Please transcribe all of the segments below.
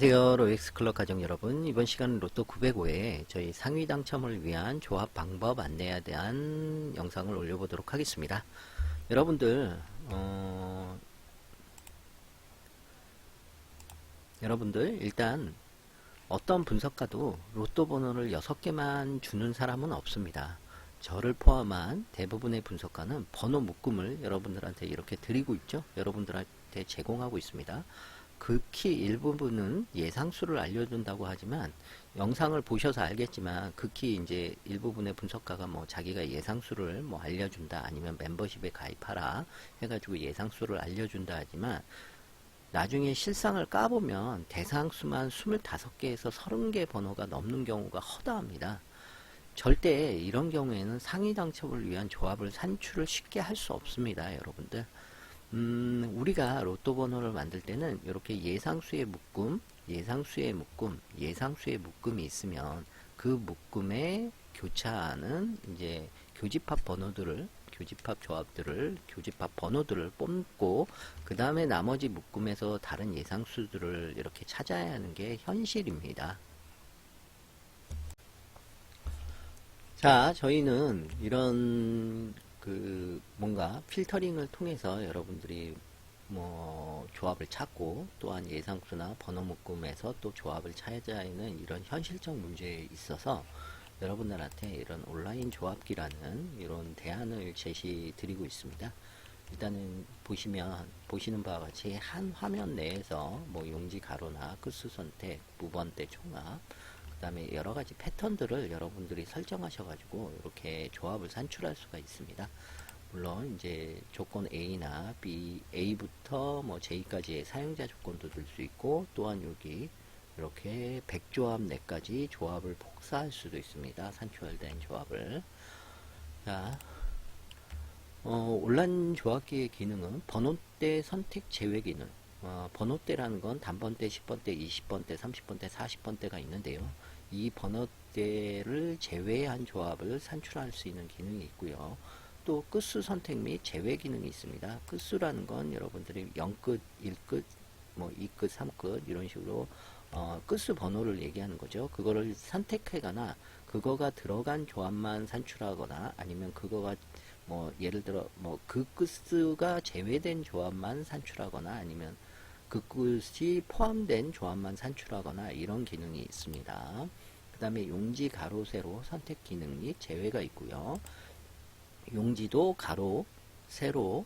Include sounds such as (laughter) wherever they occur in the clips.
안녕하세요. 로엑스 클럽 가족 여러분. 이번 시간은 로또 905에 저희 상위 당첨을 위한 조합 방법 안내에 대한 영상을 올려보도록 하겠습니다. 여러분들, 어, 여러분들, 일단 어떤 분석가도 로또 번호를 6개만 주는 사람은 없습니다. 저를 포함한 대부분의 분석가는 번호 묶음을 여러분들한테 이렇게 드리고 있죠. 여러분들한테 제공하고 있습니다. 극히 일부분은 예상수를 알려준다고 하지만 영상을 보셔서 알겠지만 극히 이제 일부분의 분석가가 뭐 자기가 예상수를 뭐 알려준다 아니면 멤버십에 가입하라 해가지고 예상수를 알려준다 하지만 나중에 실상을 까보면 대상수만 25개에서 30개 번호가 넘는 경우가 허다합니다. 절대 이런 경우에는 상위 당첨을 위한 조합을 산출을 쉽게 할 수 없습니다, 여러분들. 음, 우리가 로또 번호를 만들 때는 이렇게 예상수의 묶음, 예상수의 묶음, 예상수의 묶음이 있으면 그 묶음에 교차하는 이제 교집합 번호들을 교집합 조합들을 교집합 번호들을 뽑고 그 다음에 나머지 묶음에서 다른 예상수들을 이렇게 찾아야 하는 게 현실입니다. 자, 저희는 이런 그 뭔가 필터링을 통해서 여러분들이 뭐 조합을 찾고 또한 예상수나 번호 묶음에서 또 조합을 찾아야 하는 이런 현실적 문제에 있어서 여러분들한테 이런 온라인 조합기라는 이런 대안을 제시 드리고 있습니다. 일단은 보시면 보시는 바와 같이 한 화면 내에서 뭐 용지 가로나 끝수 선택, 무번대 총합, 그 다음에 여러 가지 패턴들을 여러분들이 설정하셔 가지고 이렇게 조합을 산출할 수가 있습니다. 물론 이제 조건 A나 B, A부터 뭐 J까지의 사용자 조건도 들 수 있고 또한 여기 이렇게 100조합 내까지 조합을 복사할 수도 있습니다. 산출된 조합을. 자, 어, 온라인 조합기의 기능은 번호대 선택 제외 기능. 어, 번호대라는 건 단번대, 10번대, 20번대, 30번대, 40번대가 있는데요. 이 번호대를 제외한 조합을 산출할 수 있는 기능이 있고요. 또 끝수 선택 및 제외 기능이 있습니다. 끝수라는 건 여러분들이 0끝, 1끝, 뭐 2끝, 3끝 이런 식으로 어, 끝수 번호를 얘기하는 거죠. 그거를 선택하거나 그거가 들어간 조합만 산출하거나 아니면 그거가 뭐 예를 들어 뭐 그 끝수가 제외된 조합만 산출하거나 아니면 그 끝이 포함된 조합만 산출하거나 이런 기능이 있습니다. 그 다음에 용지 가로 세로 선택 기능 및 제외가 있고요. 용지도 가로 세로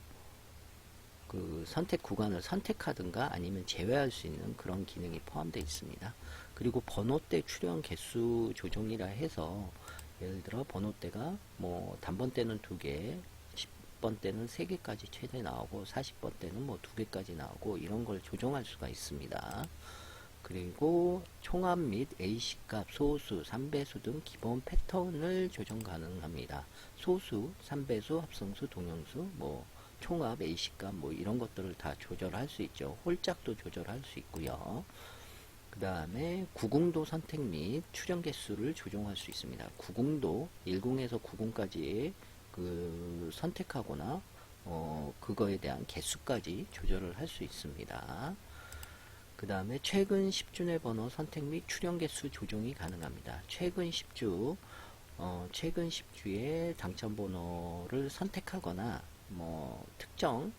그 선택 구간을 선택하든가 아니면 제외할 수 있는 그런 기능이 포함되어 있습니다. 그리고 번호대 출현 개수 조정이라 해서 예를 들어 번호대가 뭐 단번대는 두 개, 10번 대는 3개까지 최대 나오고 40번 대는 뭐 2개까지 나오고 이런 걸 조정할 수가 있습니다. 그리고 총합 및 A씨값, 소수, 3배수 등 기본 패턴을 조정 가능합니다. 소수, 3배수, 합성수, 동형수, 뭐 총합, A씨값 뭐 이런 것들을 다 조절할 수 있죠. 홀짝도 조절할 수 있고요. 그 다음에 구궁도 선택 및 출현 개수를 조정할 수 있습니다. 구궁도 10에서 90까지 그 선택하거나 어 그거에 대한 개수까지 조절을 할 수 있습니다. 그 다음에 최근 10주의 번호 선택 및 출현 개수 조정이 가능합니다. 최근 10주 어 최근 10주의 당첨 번호를 선택하거나 뭐 특정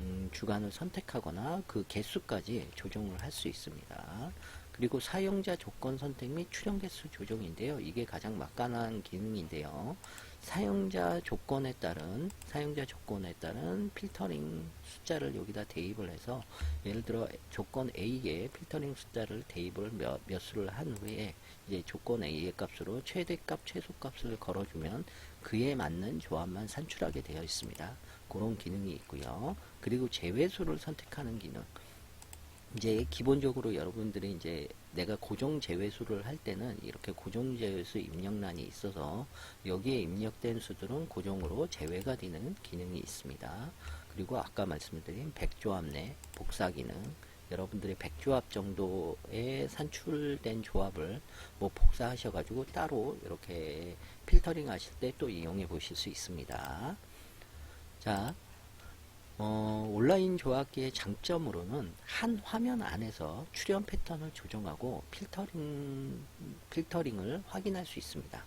음, 주간을 선택하거나 그 개수까지 조정을 할 수 있습니다. 그리고 사용자 조건 선택 및 출연 개수 조정인데요. 이게 가장 막간한 기능인데요. 사용자 조건에 따른 사용자 조건에 따른 필터링 숫자를 여기다 대입을 해서 예를 들어 조건 A에 필터링 숫자를 대입을 몇, 몇 수를 한 후에 이제 조건 A의 값으로 최대값 최소값을 걸어주면 그에 맞는 조합만 산출하게 되어 있습니다. 그런 기능이 있고요. 그리고 제외수를 선택하는 기능. 이제 기본적으로 여러분들이 이제 내가 고정 제외수를 할 때는 이렇게 고정 제외수 입력란이 있어서 여기에 입력된 수들은 고정으로 제외가 되는 기능이 있습니다. 그리고 아까 말씀드린 백조합 내 복사 기능 여러분들이 백조합 정도의 산출된 조합을 뭐 복사하셔가지고 따로 이렇게 필터링 하실 때 또 이용해 보실 수 있습니다. 자, 어, 온라인 조합기의 장점으로는 한 화면 안에서 출현 패턴을 조정하고 필터링, 필터링을 확인할 수 있습니다.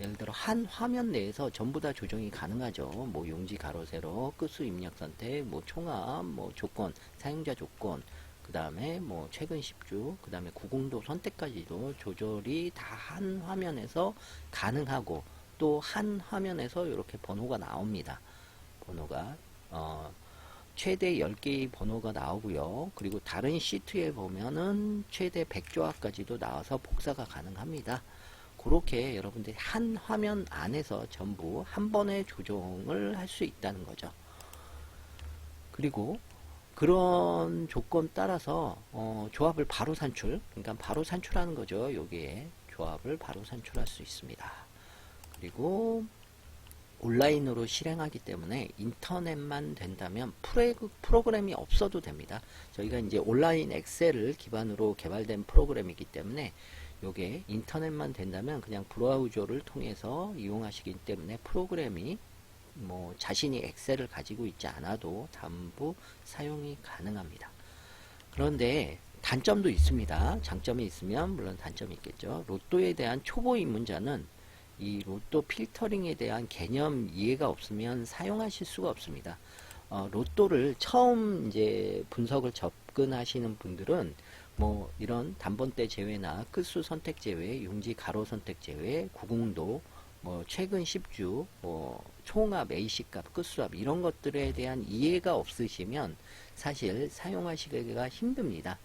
예를 들어 한 화면 내에서 전부 다 조정이 가능하죠. 뭐 용지 가로 세로, 끝수 입력 선택, 뭐 총합, 뭐 조건, 사용자 조건, 그 다음에 뭐 최근 10주, 그 다음에 구공도 선택까지도 조절이 다 한 화면에서 가능하고 또 한 화면에서 이렇게 번호가 나옵니다. 번호가 어, 최대 10개의 번호가 나오고요. 그리고 다른 시트에 보면은 최대 100조합까지도 나와서 복사가 가능합니다. 그렇게 여러분들이 한 화면 안에서 전부 한 번에 조정을 할 수 있다는 거죠. 그리고 그런 조건 따라서 어, 조합을 바로 산출, 그러니까 바로 산출하는 거죠. 여기에 조합을 바로 산출할 수 있습니다. 그리고 온라인으로 실행하기 때문에 인터넷만 된다면 프로그램이 없어도 됩니다. 저희가 이제 온라인 엑셀을 기반으로 개발된 프로그램이기 때문에 요게 인터넷만 된다면 그냥 브라우저를 통해서 이용하시기 때문에 프로그램이 뭐 자신이 엑셀을 가지고 있지 않아도 전부 사용이 가능합니다. 그런데 단점도 있습니다. 장점이 있으면 물론 단점이 있겠죠. 로또에 대한 초보 입문자는 이 로또 필터링에 대한 개념 이해가 없으면 사용하실 수가 없습니다. 어, 로또를 처음 이제 분석을 접근하시는 분들은 뭐 이런 단번대 제외나 끝수 선택 제외, 용지 가로 선택 제외, 구공도, 뭐 최근 10주, 뭐 총합, A시값, 끝수합 이런 것들에 대한 이해가 없으시면 사실 사용하시기가 힘듭니다.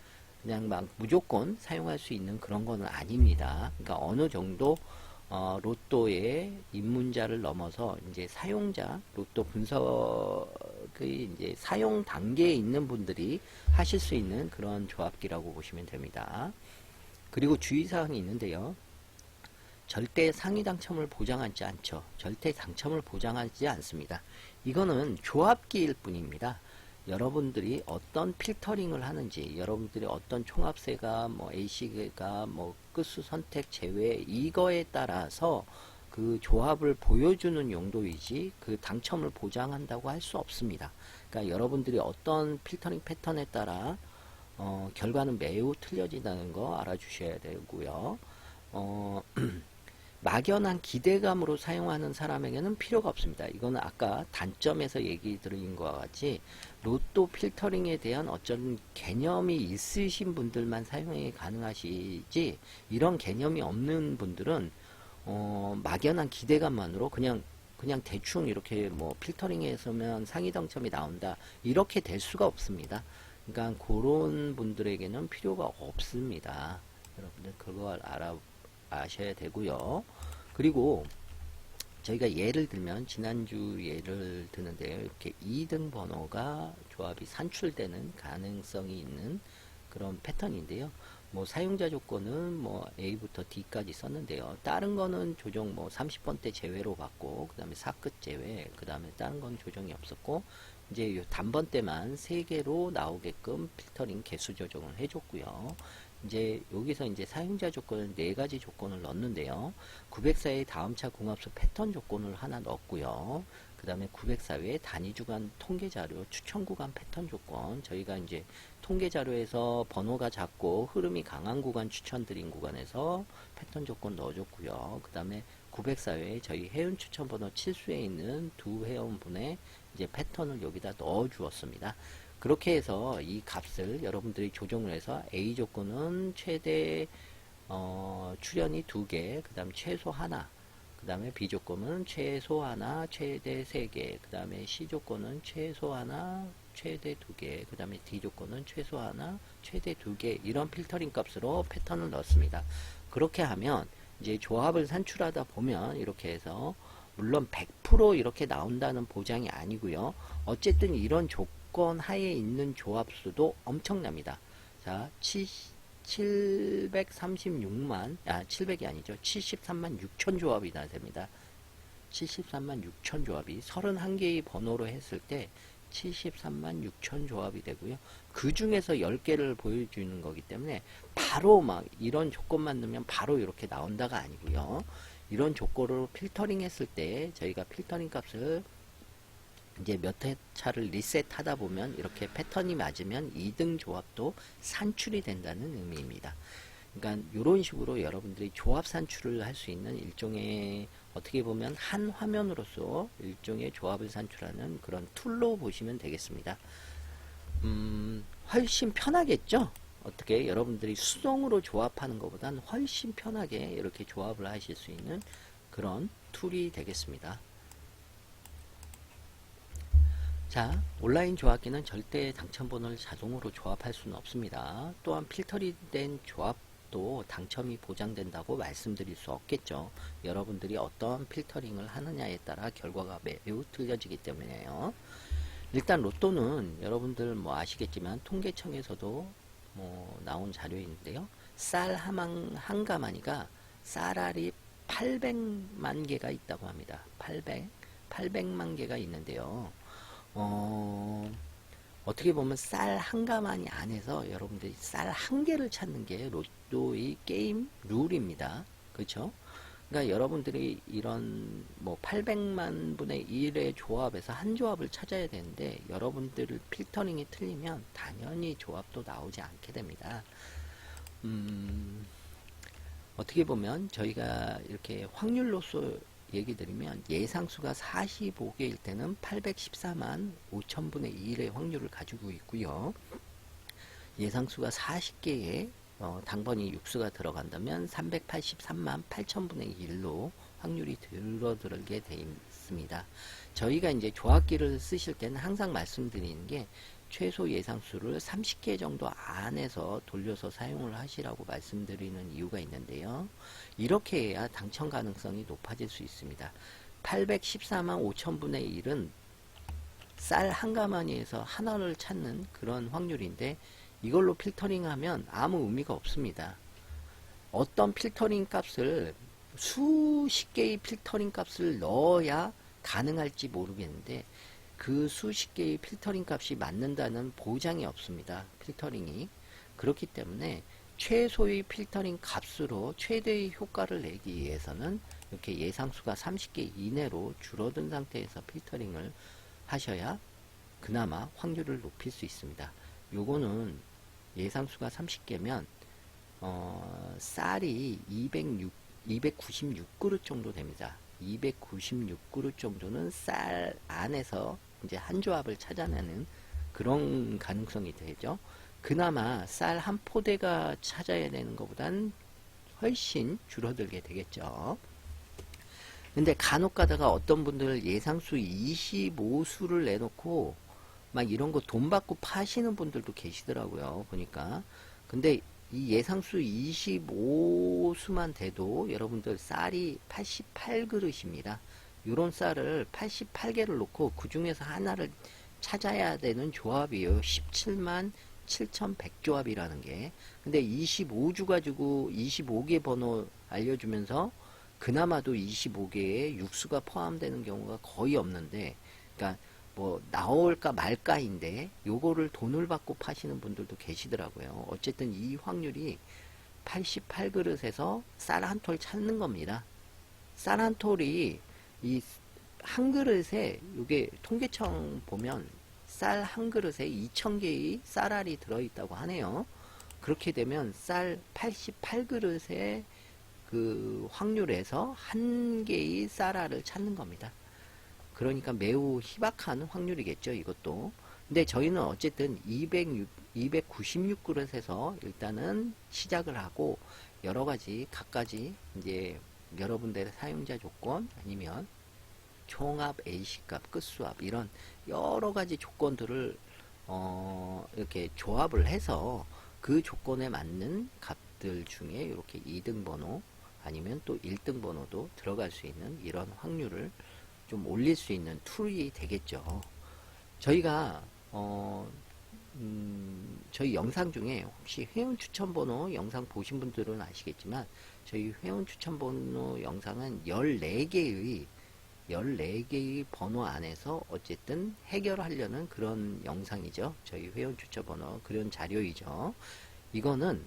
그냥 막 무조건 사용할 수 있는 그런 거는 아닙니다. 그러니까 어느 정도 어, 로또의 입문자를 넘어서 이제 사용자, 로또 분석의 이제 사용 단계에 있는 분들이 하실 수 있는 그런 조합기라고 보시면 됩니다. 그리고 주의사항이 있는데요. 절대 상위 당첨을 보장하지 않죠. 절대 당첨을 보장하지 않습니다. 이거는 조합기일 뿐입니다. 여러분들이 어떤 필터링을 하는지, 여러분들이 어떤 총합세가, 뭐, A씨가, 뭐, 끝수 선택 제외, 이거에 따라서 그 조합을 보여주는 용도이지, 그 당첨을 보장한다고 할 수 없습니다. 그러니까 여러분들이 어떤 필터링 패턴에 따라, 어, 결과는 매우 틀려진다는 거 알아주셔야 되고요. 어, (clears throat) 막연한 기대감으로 사용하는 사람에게는 필요가 없습니다. 이거는 아까 단점에서 얘기 드린 것과 같이 로또 필터링에 대한 어쩐 개념이 있으신 분들만 사용이 가능하시지 이런 개념이 없는 분들은 어, 막연한 기대감만으로 그냥 그냥 대충 이렇게 뭐 필터링에서면 상위 당첨이 나온다 이렇게 될 수가 없습니다. 그러니까 그런 분들에게는 필요가 없습니다. 여러분들 그걸 알아 아셔야 되고요. 그리고 저희가 예를 들면 지난주 예를 드는데요. 이렇게 2등 번호가 조합이 산출되는 가능성이 있는 그런 패턴인데요. 뭐 사용자 조건은 뭐 A부터 D까지 썼는데요. 다른 거는 조정 뭐 30번대 제외로 받고 그다음에 4끝 제외, 그다음에 다른 건 조정이 없었고 이제 요 단번대만 3개로 나오게끔 필터링 개수 조정을 해 줬고요. 이제 여기서 이제 사용자 조건을 네 가지 조건을 넣었는데요. 904의 다음차 공합수 패턴 조건을 하나 넣었고요. 그 다음에 904의 단위 주간 통계 자료 추천 구간 패턴 조건 저희가 이제 통계 자료에서 번호가 작고 흐름이 강한 구간 추천드린 구간에서 패턴 조건 넣어줬고요. 그 다음에 904회 저희 회원 추천 번호 7수에 있는 두 회원분의 이제 패턴을 여기다 넣어 주었습니다. 그렇게 해서 이 값을 여러분들이 조정을 해서 A 조건은 최대 어, 출연이 두 개, 그 다음 최소 하나, 그 다음에 B 조건은 최소 하나, 최대 세 개, 그 다음에 C 조건은 최소 하나, 최대 두 개, 그 다음에 D 조건은 최소 하나, 최대 두 개, 이런 필터링 값으로 패턴을 넣습니다. 그렇게 하면 이제 조합을 산출하다 보면 이렇게 해서 물론 100% 이렇게 나온다는 보장이 아니고요. 어쨌든 이런 조건 하에 있는 조합수도 엄청납니다. 자, 736만, 아, 700이 아니죠. 73만 6천 조합이 나 됩니다. 73만 6천 조합이 31개의 번호로 했을 때 73만 6천 조합이 되고요. 그 중에서 10개를 보여주는 거기 때문에 바로 막 이런 조건만 넣으면 바로 이렇게 나온다가 아니고요. 이런 조건으로 필터링 했을 때 저희가 필터링 값을 이제 몇 회차를 리셋하다 보면 이렇게 패턴이 맞으면 2등 조합도 산출이 된다는 의미입니다. 그러니까 이런 식으로 여러분들이 조합 산출을 할 수 있는 일종의 어떻게 보면 한 화면으로서 일종의 조합을 산출하는 그런 툴로 보시면 되겠습니다. 음, 훨씬 편하겠죠? 어떻게 여러분들이 수동으로 조합하는 것보다는 훨씬 편하게 이렇게 조합을 하실 수 있는 그런 툴이 되겠습니다. 자, 온라인 조합기는 절대 당첨번호를 자동으로 조합할 수는 없습니다. 또한 필터링 된 조합도 당첨이 보장된다고 말씀드릴 수 없겠죠. 여러분들이 어떤 필터링을 하느냐에 따라 결과가 매우 틀려지기 때문에요. 일단 로또는 여러분들 뭐 아시겠지만 통계청에서도 뭐 나온 자료인데요. 쌀 하망 한 가마니가 쌀알이 800만 개가 있다고 합니다. 800, 800만 개가 있는데요. 어, 어떻게 보면 쌀 한 가마니 안에서 여러분들이 쌀 한 개를 찾는 게 로또의 게임 룰입니다. 그렇죠? 그러니까 여러분들이 이런 뭐 800만 분의 1의 조합에서 한 조합을 찾아야 되는데 여러분들 필터링이 틀리면 당연히 조합도 나오지 않게 됩니다. 음, 어떻게 보면 저희가 이렇게 확률로서 얘기 드리면 예상수가 45개일 때는 814만 5천분의 1의 확률을 가지고 있고요. 예상수가 40개의 어, 당번이 육수가 들어간다면 383만 8천분의 1로 확률이 줄어들게 되어 있습니다. 저희가 이제 조합기를 쓰실 때는 항상 말씀드리는 게 최소 예상수를 30개 정도 안에서 돌려서 사용을 하시라고 말씀드리는 이유가 있는데요. 이렇게 해야 당첨 가능성이 높아질 수 있습니다. 814만 5천분의 1은 쌀 한 가마니에서 하나를 찾는 그런 확률인데 이걸로 필터링 하면 아무 의미가 없습니다. 어떤 필터링 값을 수십 개의 필터링 값을 넣어야 가능할지 모르겠는데 그 수십 개의 필터링 값이 맞는다는 보장이 없습니다. 필터링이. 그렇기 때문에 최소의 필터링 값으로 최대의 효과를 내기 위해서는 이렇게 예상수가 30개 이내로 줄어든 상태에서 필터링을 하셔야 그나마 확률을 높일 수 있습니다. 요거는 예상수가 30개면 어, 쌀이 206, 296그릇 정도 됩니다. 296그릇 정도는 쌀 안에서 이제 한 조합을 찾아내는 그런 가능성이 되죠. 그나마 쌀 한 포대가 찾아야 되는 것보단 훨씬 줄어들게 되겠죠. 근데 간혹 가다가 어떤 분들 예상수 25수를 내놓고 막 이런 거 돈 받고 파시는 분들도 계시더라고요. 보니까. 근데 이 예상수 25수만 돼도 여러분들 쌀이 88그릇입니다. 요런 쌀을 88개를 놓고 그 중에서 하나를 찾아야 되는 조합이에요. 17만 7,100조합이라는 게. 근데 25주 가지고 25개 번호 알려주면서 그나마도 25개의 육수가 포함되는 경우가 거의 없는데, 그러니까 뭐 나올까 말까인데 요거를 돈을 받고 파시는 분들도 계시더라고요. 어쨌든 이 확률이 88그릇에서 쌀 한 톨 찾는 겁니다. 쌀 한 톨이 이 한 그릇에 요게 통계청 보면 쌀 한 그릇에 2,000개의 쌀알이 들어있다고 하네요. 그렇게 되면 쌀 88그릇의 그 확률에서 한 개의 쌀알을 찾는 겁니다. 그러니까 매우 희박한 확률이겠죠, 이것도. 근데 저희는 어쨌든 206, 296그릇에서 일단은 시작을 하고 여러 가지 각가지 이제 여러분들의 사용자 조건 아니면 총합 A시값, 끝수합 이런 여러 가지 조건들을 어 이렇게 조합을 해서 그 조건에 맞는 값들 중에 이렇게 2등 번호 아니면 또 1등 번호도 들어갈 수 있는 이런 확률을 좀 올릴 수 있는 툴이 되겠죠. 저희가 어 음, 저희 영상 중에 혹시 회원 추천 번호 영상 보신 분들은 아시겠지만 저희 회원 추천 번호 영상은 14개의 14개의 번호 안에서 어쨌든 해결하려는 그런 영상이죠. 저희 회원 추천 번호 그런 자료이죠. 이거는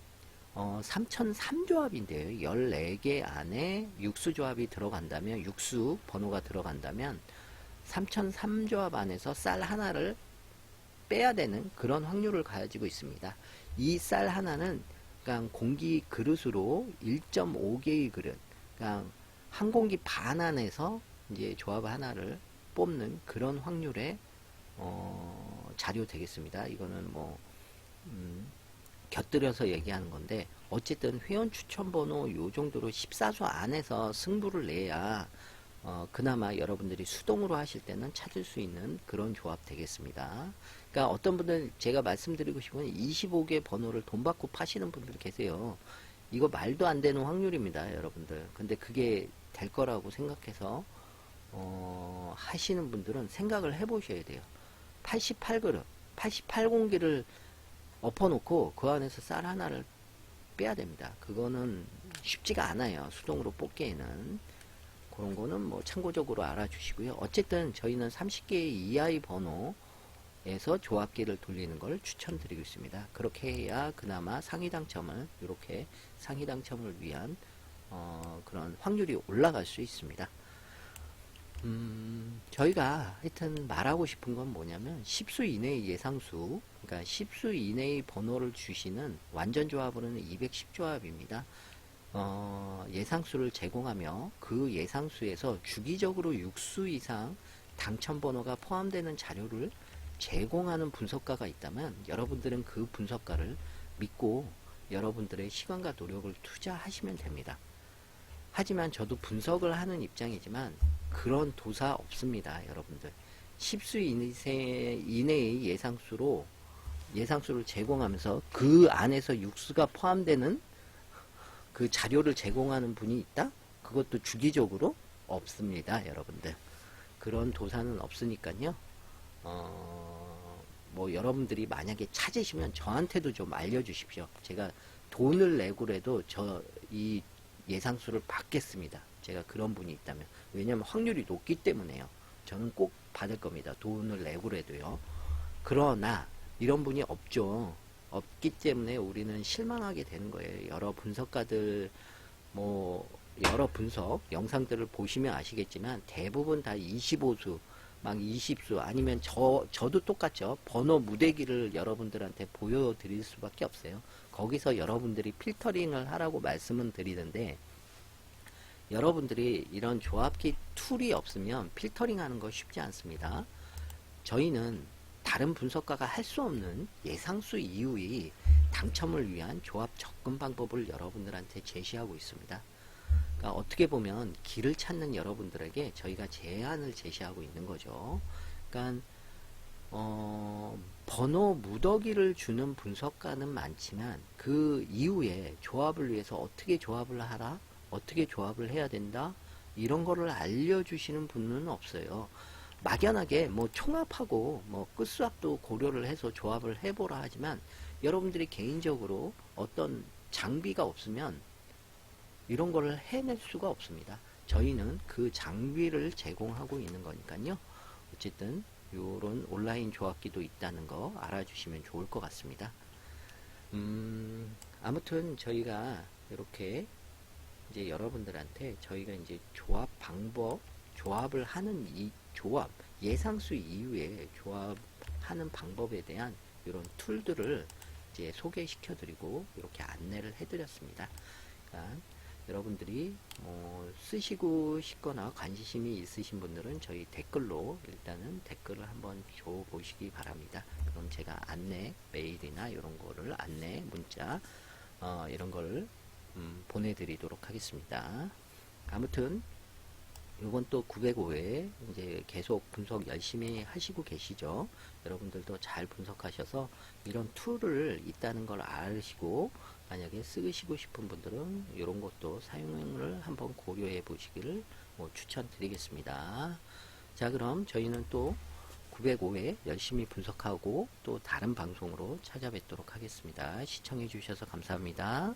어, 3003조합인데요. 14개 안에 육수 조합이 들어간다면 육수 번호가 들어간다면 3003조합 안에서 쌀 하나를 빼야 되는 그런 확률을 가지고 있습니다. 이 쌀 하나는 그냥 공기 그릇으로 1.5개의 그릇, 그냥 한 공기 반 안에서 이제 조합 하나를 뽑는 그런 확률의 어, 자료 되겠습니다. 이거는 뭐 음, 곁들여서 얘기하는 건데 어쨌든 회원 추천 번호 요 정도로 14수 안에서 승부를 내야 어, 그나마 여러분들이 수동으로 하실 때는 찾을 수 있는 그런 조합 되겠습니다. 그러니까 어떤 분들 제가 말씀드리고 싶은 25개 번호를 돈 받고 파시는 분들 계세요. 이거 말도 안 되는 확률입니다, 여러분들. 근데 그게 될 거라고 생각해서 어, 하시는 분들은 생각을 해보셔야 돼요. 88그릇, 88공기를 엎어놓고 그 안에서 쌀 하나를 빼야 됩니다. 그거는 쉽지가 않아요. 수동으로 뽑기에는. 그런 거는 뭐 참고적으로 알아주시고요. 어쨌든 저희는 30개 이하의 번호에서 조합기를 돌리는 걸 추천드리고 있습니다. 그렇게 해야 그나마 상위 당첨을 이렇게 상위 당첨을 위한 어, 그런 확률이 올라갈 수 있습니다. 음, 저희가 하여튼 말하고 싶은 건 뭐냐면 10수 이내의 예상수, 그러니까 10수 이내의 번호를 주시는 완전 조합으로는 210조합입니다. 어, 예상수를 제공하며 그 예상수에서 주기적으로 6수 이상 당첨 번호가 포함되는 자료를 제공하는 분석가가 있다면 여러분들은 그 분석가를 믿고 여러분들의 시간과 노력을 투자하시면 됩니다. 하지만 저도 분석을 하는 입장이지만 그런 도사 없습니다, 여러분들. 10수 이내- 이내의 예상수로 예상수를 제공하면서 그 안에서 6수가 포함되는 그 자료를 제공하는 분이 있다? 그것도 주기적으로 없습니다, 여러분들. 그런 도사는 없으니까요. 어, 뭐 여러분들이 만약에 찾으시면 저한테도 좀 알려주십시오. 제가 돈을 내고라도 저 이 예상수를 받겠습니다. 제가 그런 분이 있다면. 왜냐면 확률이 높기 때문에요. 저는 꼭 받을 겁니다. 돈을 내고라도요. 그러나 이런 분이 없죠. 없기 때문에 우리는 실망하게 되는 거예요. 여러 분석가들 뭐 여러 분석 영상들을 보시면 아시겠지만 대부분 다 25수 막 20수 아니면 저 저도 똑같죠. 번호 무대기를 여러분들한테 보여 드릴 수밖에 없어요. 거기서 여러분들이 필터링을 하라고 말씀은 드리는데 여러분들이 이런 조합기 툴이 없으면 필터링 하는 거 쉽지 않습니다. 저희는 다른 분석가가 할 수 없는 예상수 이후의 당첨을 위한 조합 접근 방법을 여러분들한테 제시하고 있습니다. 그러니까 어떻게 보면 길을 찾는 여러분들에게 저희가 제안을 제시하고 있는 거죠. 그러니까 어, 번호 무더기를 주는 분석가는 많지만 그 이후에 조합을 위해서 어떻게 조합을 하라, 어떻게 조합을 해야 된다 이런 거를 알려주시는 분은 없어요. 막연하게 뭐 총합하고 뭐 끝수합도 고려를 해서 조합을 해보라 하지만 여러분들이 개인적으로 어떤 장비가 없으면 이런 거를 해낼 수가 없습니다. 저희는 그 장비를 제공하고 있는 거니까요. 어쨌든 요런 온라인 조합기도 있다는 거 알아주시면 좋을 것 같습니다. 음, 아무튼 저희가 이렇게 이제 여러분들한테 저희가 이제 조합 방법, 조합을 하는 이 조합, 예상수 이후에 조합하는 방법에 대한 이런 툴들을 이제 소개시켜 드리고 이렇게 안내를 해 드렸습니다. 그러니까 여러분들이 뭐 쓰시고 싶거나 관심이 있으신 분들은 저희 댓글로 일단은 댓글을 한번 줘 보시기 바랍니다. 그럼 제가 안내 메일이나 이런 거를 안내 문자 어, 이런 거를 음, 보내드리도록 하겠습니다. 아무튼 이건 또 905회 이제 계속 분석 열심히 하시고 계시죠. 여러분들도 잘 분석하셔서 이런 툴을 있다는 걸 아시고 만약에 쓰시고 싶은 분들은 이런 것도 사용을 한번 고려해 보시기를 뭐 추천드리겠습니다. 자 그럼 저희는 또 905회 열심히 분석하고 또 다른 방송으로 찾아뵙도록 하겠습니다. 시청해 주셔서 감사합니다.